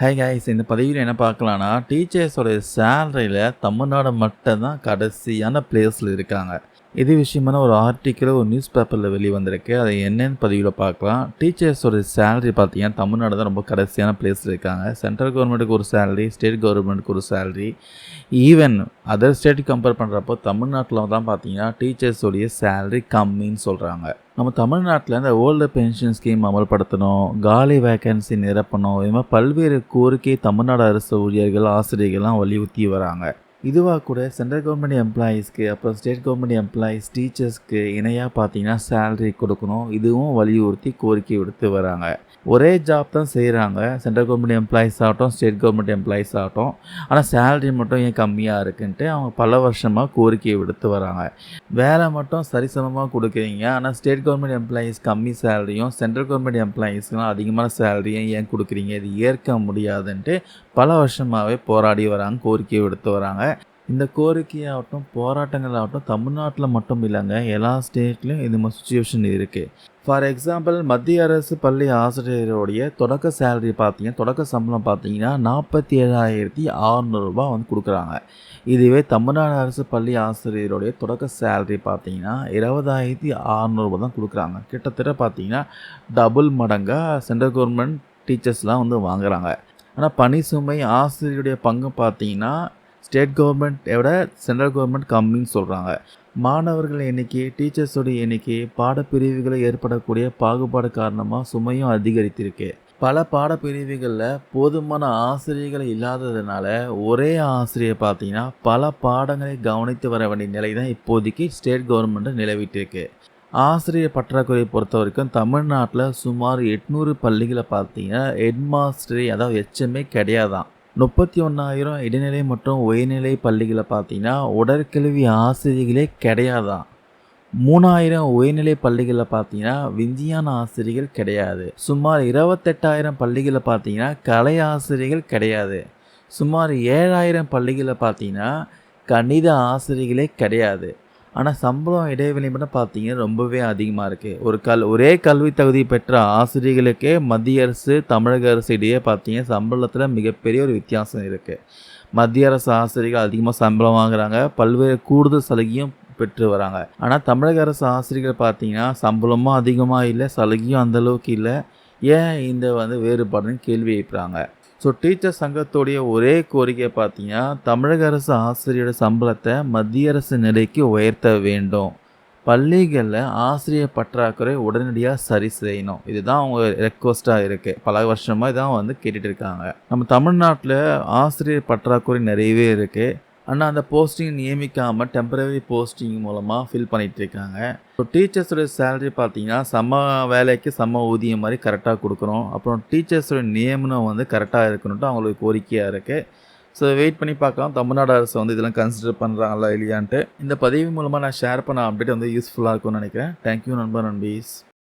Hi guys இந்த பதிவில் என்ன பார்க்கலான்னா டீச்சர்ஸோட சேலரியில் தமிழ்நாடு மட்டும் தான் கடைசியான பிளேஸில் இருக்காங்க. இது விஷயமான ஒரு ஆர்டிக்கிள் ஒரு நியூஸ் பேப்பரில் வெளியே வந்திருக்கு அதை என்னென்னு பதிவில் பார்க்கலாம். டீச்சர்ஸோட சேலரி பார்த்தீங்கன்னா தமிழ்நாடு தான் ரொம்ப கடைசியான பிளேஸில் இருக்காங்க. சென்ட்ரல் கவர்மெண்ட்டுக்கு ஒரு சேலரி ஸ்டேட் கவர்மெண்ட்டுக்கு ஒரு salary even other state compare பண்ணுறப்போ தமிழ்நாட்டில் தான் பார்த்தீங்கன்னா டீச்சர்ஸோடைய சேலரி கம்மின்னு சொல்கிறாங்க நம்ம தமிழ்நாட்டில் இந்த ஓல்டு பென்ஷன் ஸ்கீம் அமல்படுத்தணும் காலி வேக்கன்சி நிரப்பணும் இது மாதிரி பல்வேறு கோரிக்கை தமிழ்நாடு அரசு ஊழியர்கள் ஆசிரியர்கள்லாம் வலியுறுத்தி வராங்க. இதுவாக கூட சென்ட்ரல் கவர்மெண்ட் எம்ப்ளாயீஸ்க்கு அப்புறம் ஸ்டேட் கவர்மெண்ட் எம்ப்ளாயீஸ் டீச்சர்ஸ்க்கு இணையாக பார்த்தீங்கன்னா சேலரி கொடுக்கணும். இதுவும் வலியுறுத்தி கோரிக்கை விடுத்து வராங்க. ஒரே ஜாப் தான் செய்கிறாங்க சென்ட்ரல் கவர்மெண்ட் எம்ப்ளாயீஸ் ஆகட்டும் ஸ்டேட் கவர்மெண்ட் எம்ப்ளாயீஸ் ஆகட்டும். ஆனால் சேலரி மட்டும் ஏன் கம்மியாக இருக்குன்ட்டு அவங்க பல வருஷமாக கோரிக்கையை விடுத்து வராங்க. வேலை மட்டும் சரிசமமாக கொடுக்குறீங்க. ஆனால் ஸ்டேட் கவர்மெண்ட் எம்ப்ளாயீஸ் கம்மி சேலரியும் சென்ட்ரல் கவர்மெண்ட் எம்ப்ளாயீஸ்லாம் அதிகமான சேலரியும் ஏன் கொடுக்குறீங்க? இது ஏற்க முடியாதுன்ட்டு பல வருஷமாகவே போராடி வராங்க கோரிக்கையை விடுத்து வராங்க. இந்த கோரிக்கையாகட்டும் போராட்டங்கள் ஆகட்டும் தமிழ்நாட்டில் மட்டும் இல்லைங்க. எல்லா ஸ்டேட்லேயும் இந்த மாதிரி சுச்சுவேஷன் இருக்குது ஃபார் எக்ஸாம்பிள் மத்திய அரசு பள்ளி ஆசிரியருடைய தொடக்க சேலரி பார்த்தீங்கன்னா தொடக்க சம்பளம் பார்த்தீங்கன்னா நாற்பத்தி ஏழாயிரத்தி அறநூறுபா வந்து கொடுக்குறாங்க. இதுவே தமிழ்நாடு அரசு பள்ளி ஆசிரியருடைய தொடக்க சேலரி பார்த்தீங்கன்னா இருபதாயிரத்தி அறநூறுபா தான் கொடுக்குறாங்க. கிட்டத்தட்ட பார்த்தீங்கன்னா டபுள் மடங்காக சென்ட்ரல் கவர்மெண்ட் டீச்சர்ஸ்லாம் வந்து வாங்குறாங்க. ஆனால் பணி சுமை ஆசிரியருடைய பங்கு பார்த்தீங்கன்னா ஸ்டேட் கவர்மெண்ட் விட சென்ட்ரல் கவர்மெண்ட் கம்மின்னு சொல்கிறாங்க மாணவர்கள் எண்ணிக்கை டீச்சர்ஸோடைய எண்ணிக்கை பாடப்பிரிவுகளில் ஏற்படக்கூடிய பாகுபாடு காரணமாக சுமையும் அதிகரித்திருக்கு. பல பாடப்பிரிவுகளில் போதுமான ஆசிரியர்கள் இல்லாததுனால ஒரே ஆசிரியர் பார்த்தீங்கன்னா பல பாடங்களை கவனித்து வர வேண்டிய நிலை தான் இப்போதைக்கு ஸ்டேட் கவர்மெண்ட்டு நிலவிட்டிருக்கு. ஆசிரியர் பற்றாக்குறையை பொறுத்த வரைக்கும் தமிழ்நாட்டில் சுமார் எட்நூறு பள்ளிகளை பார்த்தீங்கன்னா ஹெட்மாஸ்டரி அதாவது எச்எம்ஏ கிடையாதான். முப்பத்தி ஒன்றாயிரம் இடைநிலை மற்றும் உயர்நிலை பள்ளிகளை பார்த்தீங்கன்னா உடற்கல்வி ஆசிரியர்களே கிடையாதான் மூணாயிரம் உயர்நிலை பள்ளிகளில் பார்த்தீங்கன்னா விஞ்ஞான ஆசிரியர்கள் கிடையாது. சுமார் இருபத்தெட்டாயிரம் பள்ளிகளில் பார்த்தீங்கன்னா கலை ஆசிரியர்கள் கிடையாது. சுமார் ஏழாயிரம் பள்ளிகளில் பார்த்தீங்கன்னா கணித ஆசிரியர்களே கிடையாது. ஆனால் சம்பளம் இடைவெளி மட்டும் பார்த்தீங்கன்னா ரொம்பவே அதிகமாக இருக்குது ஒரு கல் ஒரே கல்வி தகுதி பெற்ற ஆசிரியர்களுக்கே மத்திய அரசு தமிழக அரசு இடையே பார்த்தீங்கன்னா சம்பளத்தில் மிகப்பெரிய ஒரு வித்தியாசம் இருக்குது மத்திய அரசு ஆசிரியர்கள் அதிகமாக சம்பளம் வாங்குறாங்க. பல்வேறு கூடுதல் சலுகையும் பெற்று வராங்க. ஆனால் தமிழக அரசு ஆசிரியர்கள் பார்த்தீங்கன்னா சம்பளமும் அதிகமாக இல்லை சலுகையும் அந்தளவுக்கு இல்லை. ஏன் இந்த வந்து வேறுபாடுன்னு கேள்வி எழுப்புறாங்க. ஸோ டீச்சர் சங்கத்துடைய ஒரே கோரிக்கை பார்த்தீங்கன்னா தமிழக அரசு ஆசிரியரோட சம்பளத்தை மத்திய அரசு நிலைக்கு உயர்த்த வேண்டும். பள்ளிகளில் ஆசிரியர் பற்றாக்குறை உடனடியாக சரி செய்யணும். இதுதான் அவங்க ரெக்வஸ்ட்டாக இருக்குது பல வருஷமாக இதான் வந்து கேட்டுட்டு இருக்காங்க. நம்ம தமிழ்நாட்டில் ஆசிரியர் பற்றாக்குறை நிறையவே இருக்குது ஆனால் அந்த போஸ்டிங் நியமிக்காமல் டெம்பரரி போஸ்டிங் மூலமாக ஃபில் பண்ணிகிட்டு இருக்காங்க. ஸோ டீச்சர்ஸோட சேலரி பார்த்தீங்கன்னா சம வேலைக்கு சம ஊதியம் மாதிரி கரெக்டாக கொடுக்குறோம் அப்புறம் டீச்சர்ஸோட நியமனம் வந்து கரெக்டாக இருக்கணுன்ட்டு அவங்களுக்கு கோரிக்கையாக இருக்குது ஸோ வெயிட் பண்ணி பார்க்கலாம். தமிழ்நாடு அரசு வந்து இதெல்லாம் கன்சிடர் பண்ணுறாங்களா இல்லையான்ட்டு. இந்த பதிவு மூலமாக நான் ஷேர் பண்ண அப்டேட் வந்து யூஸ்ஃபுல்லாக இருக்கும்னு நினைக்கிறேன். தேங்க்யூ நண்பர் நண்பீஸ்.